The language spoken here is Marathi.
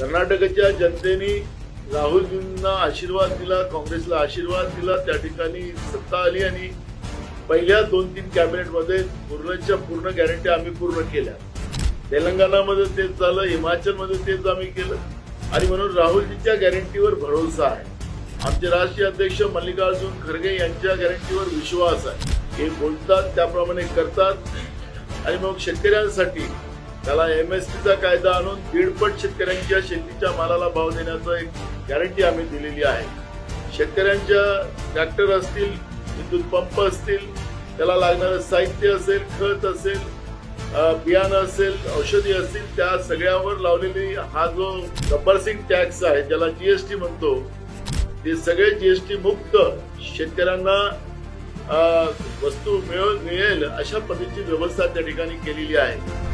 कर्नाटकच्या जनतेने राहुलजींना आशीर्वाद दिला काँग्रेसला आशीर्वाद दिला त्या ठिकाणी सत्ता आली आणि पहिल्या दोन तीन कॅबिनेटमध्ये पूर्णच्या पूर्ण गॅरंटी आम्ही पूर्ण केल्या. तेलंगणामध्ये तेच झालं हिमाचलमध्ये तेच आम्ही केलं. आणि म्हणून राहुलजींच्या गॅरंटीवर भरोसा आहे. आमचे राष्ट्रीय अध्यक्ष मल्लिकार्जुन खरगे यांच्या गॅरंटीवर विश्वास आहे. हे बोलतात त्याप्रमाणे करतात. आणि मग शेतकऱ्यांसाठी त्याला एम एस चा कायदा आणून दीडपट शेतकऱ्यांच्या शेतीच्या मालाला भाव देण्याचं एक गॅरंटी आम्ही दिलेली आहे. शेतकऱ्यांच्या ट्रॅक्टर असतील विद्युत पंप असतील त्याला लागणारं साहित्य असेल खत असेल बियाणं असेल औषधी असतील त्या सगळ्यावर लावलेली हा जो गब्बर सिंग टॅक्स आहे ज्याला जीएसटी म्हणतो ते सगळे जीएसटी मुक्त शेतकऱ्यांना वस्तू मिळव मिळेल अशा पद्धतीची व्यवस्था त्या ठिकाणी केलेली आहे.